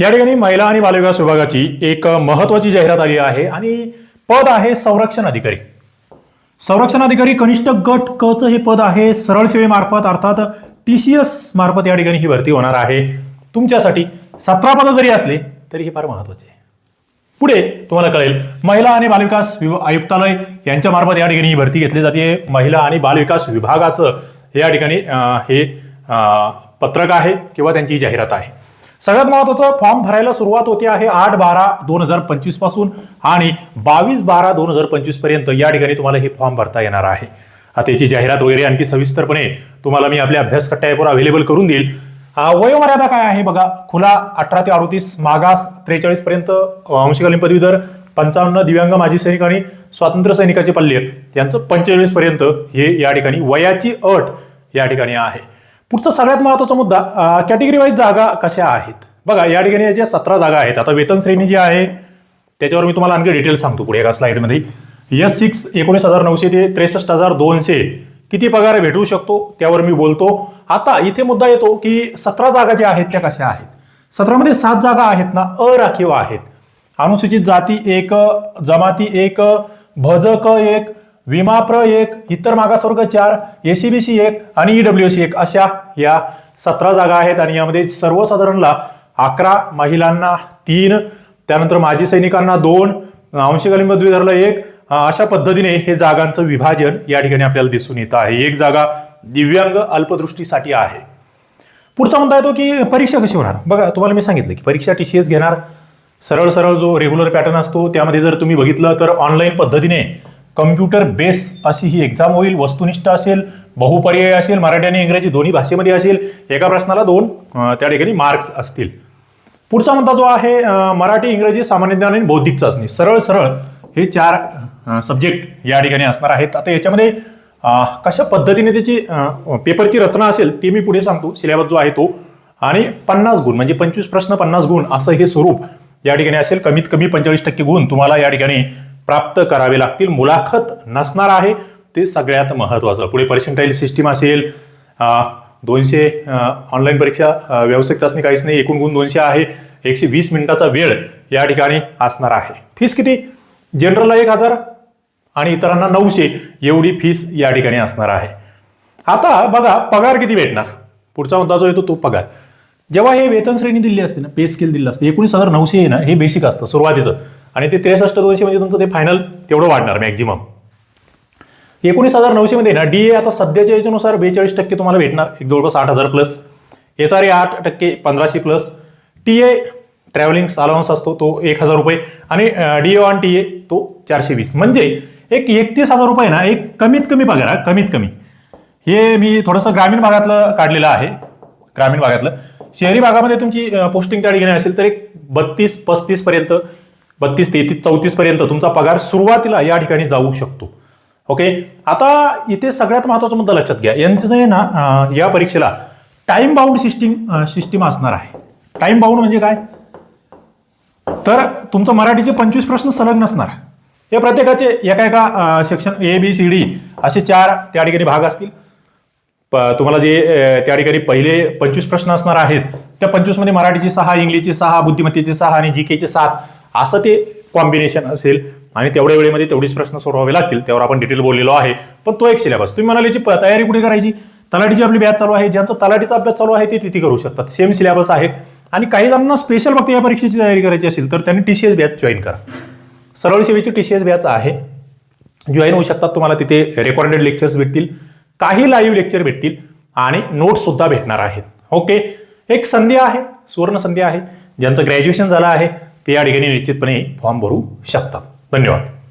या ठिकाणी महिला आणि बालविकास विभागाची एक महत्वाची जाहिरात आली आहे आणि पद आहे संरक्षण अधिकारी. संरक्षण अधिकारी कनिष्ठ गट कचं हे पद आहे. सरळ सेवेमार्फत अर्थात टी सी एस मार्फत या ठिकाणी ही भरती होणार आहे. तुमच्यासाठी सतरा पदं जरी असले तरी हे फार महत्त्वाचे आहे. पुढे तुम्हाला कळेल महिला आणि बालविकास आयुक्तालय यांच्या मार्फत या ठिकाणी ही भरती घेतली जाते. महिला आणि बालविकास विभागाचं या ठिकाणी हे पत्रक आहे किंवा त्यांची जाहिरात आहे. सगळ्यात महत्वाचं फॉर्म भरायला सुरुवात होते आहे आठ बारा दोन हजार पंचवीसपासून आणि बावीस बारा दोन हजार पंचवीसपर्यंत या ठिकाणी तुम्हाला हे फॉर्म भरता येणार आहे. आता याची जाहिरात वगैरे आणखी सविस्तरपणे तुम्हाला मी आपल्या अभ्यास कट्ट्यावर अवेलेबल करून देईल. वयोमर्यादा काय आहे बघा? खुला अठरा ते अडतीस मागास त्रेचाळीस पर्यंत अंशकालीन पदवीधर पंचावन्न दिव्यांग माजी सैनिक आणि स्वातंत्र्य सैनिकाचे पल्ले. यांचं पंचेचाळीस पर्यंत हे या ठिकाणी वयाची अट या ठिकाणी आहे. पुढचा सगळ्यात महत्त्वाचा मुद्दा कॅटेगरी वाईज जागा कशा आहेत? बघा या ठिकाणी ज्या सतरा जागा आहेत आता वेतन श्रेणी जी आहे त्याच्यावर मी तुम्हाला आणखी डिटेल सांगतो पुढे एका स्लाईडमध्ये यस सिक्स एकोणीस हजार नऊशे ते त्रेसष्ट हजार दोनशे किती पगार भेटू शकतो त्यावर मी बोलतो. आता इथे मुद्दा येतो की सतरा जागा ज्या आहेत त्या कशा आहेत? सतरामध्ये सात जागा आहेत ना अराखीव आहेत. अनुसूचित जाती एक जमाती एक भजक एक विमा प्र एक इतर मागासवर्ग चार एसीबीसी एक आणि ईडब्ल्यूसी एक अशा या सतरा जागा आहेत आणि यामध्ये सर्वसाधारणला अकरा महिलांना तीन त्यानंतर माजी सैनिकांना दोन अंशकालीन पदवीधरला एक. अशा पद्धतीने हे जागांचं विभाजन या ठिकाणी आपल्याला दिसून येतं आहे. एक जागा दिव्यांग अल्पदृष्टीसाठी आहे. पुढचा मुद्दा येतो की परीक्षा कशी होणार? बघा तुम्हाला मी सांगितलं की परीक्षा टी सी एस घेणार. सरळ सरळ जो रेग्युलर पॅटर्न असतो त्यामध्ये जर तुम्ही बघितलं तर ऑनलाईन पद्धतीने कम्प्युटर बेस अशी ही एक्झाम होईल वस्तुनिष्ठ असेल बहुपर्याय असेल मराठी आणि इंग्रजी दोन्ही भाषेमध्ये असेल एका प्रश्नाला दोन त्या ठिकाणी मार्क्स असतील. पुढचा मुद्दा जो आहे मराठी इंग्रजी सामान्य ज्ञान आणि बौद्धिक चाचणी. सरळ सरळ हे चार सब्जेक्ट या ठिकाणी असणार आहेत. आता याच्यामध्ये कशा पद्धतीने त्याची पेपरची रचना असेल ते मी पुढे सांगतो. सिलेबस जो आहे तो. आणि पन्नास गुण म्हणजे पंचवीस प्रश्न पन्नास गुण असं हे स्वरूप या ठिकाणी असेल. कमीत कमी पंचेचाळीस टक्के गुण तुम्हाला या ठिकाणी प्राप्त करावे लागतील मुलाखत नसणार आहे ते सगळ्यात महत्त्वाचं. पुढे पर्सेंटाईल सिस्टीम असेल दोनशे ऑनलाईन परीक्षा व्यावसायिक चाचणी काहीच नाही एकूण गुण दोनशे आहे एकशे वीस मिनिटाचा वेळ या ठिकाणी असणार आहे. फीस किती? जनरलला एक हजार आणि इतरांना नऊशे एवढी फीस या ठिकाणी असणार आहे. आता बघा पगार किती भेटणार? पुढचा मुद्दा जो येतो तो पगार. जेव्हा हे वेतन श्रेणी दिली असते ना पे स्केल दिली असतं एकोणीस हजार नऊशे आहे ना हे बेसिक असतं सुरुवातीचं. आणि ते त्रेसष्ट दोनशे म्हणजे तुमचं ते फायनल तेवढं वाढणार मॅक्झिमम एकोणीस हजार नऊशे मध्ये ना डी ए आता सध्याच्या याच्यानुसार बेचाळीस टक्के तुम्हाला भेटणार. एक जवळपास आठ हजार प्लस एच आर ए आठ टक्के पंधराशे plus T A travelling allowance असतो तो एक हजार रुपये. आणि D A on T A तो चारशे वीस. म्हणजे एक एकतीस हजार रुपये ना एक कमीत कमी पगार कमीत कमी. हे मी थोडंसं ग्रामीण भागातलं काढलेलं आहे. ग्रामीण भागातलं. शहरी भागामध्ये तुमची पोस्टिंग त्या ठिकाणी असेल तर एक बत्तीस पस्तीस पर्यंत. बत्तीस तेहतीस चौतीस पर्यंत तुमचा पगार सुरुवातीला या ठिकाणी जाऊ शकतो. ओके आता इथे सगळ्यात महत्त्वाचा मुद्दा लक्षात घ्या. यांचं आहे ना या परीक्षेला टाइम बाउंड सिस्टीम सिस्टीम असणार आहे. टाइम बाउंड म्हणजे काय? तर तुमचं मराठीचे पंचवीस प्रश्न सलग नसणार. या प्रत्येकाचे एका एका section A B C D असे चार त्या ठिकाणी भाग असतील. तुम्हाला जे त्या ठिकाणी पहिले पंचवीस प्रश्न असणार आहेत. त्या पंचवीसमध्ये मराठीचे सहा इंग्लिशचे सहा बुद्धिमत्तेचे सहा आणि जी केचे सात. असं ते कॉम्बिनेशन असेल आणि तेवढ्या वेळेमध्ये तेवढेच प्रश्न सोडवावे लागतील त्यावर आपण डिटेल बोललेलो आहे. पण तो एक सिलेबस तुम्ही म्हणाले जी प- तयारी कुठे करायची? तलाठीची आपली बॅच चालू आहे ज्यांचा तलाठीचा अभ्यास चालू आहे ते तिथे करू शकतात. सेम सिलेबस आहे. आणि काही जणांना स्पेशल फक्त या परीक्षेची तयारी करायची असेल तर त्यांनी T C S batch join करा. सरळ सेवेची टी सी एस बॅच आहे. जॉईन होऊ शकतात तुम्हाला तिथे रेकॉर्डेड लेक्चर्स भेटतील. काही लाईव्ह लेक्चर भेटतील आणि नोट्स सुद्धा भेटणार आहेत. ओके एक संधी आहे सुवर्ण संधी आहे ज्यांचं ग्रॅज्युएशन झालं आहे. ते या ठिकाणी निश्चितपणे फॉर्म भरू शकतात. धन्यवाद.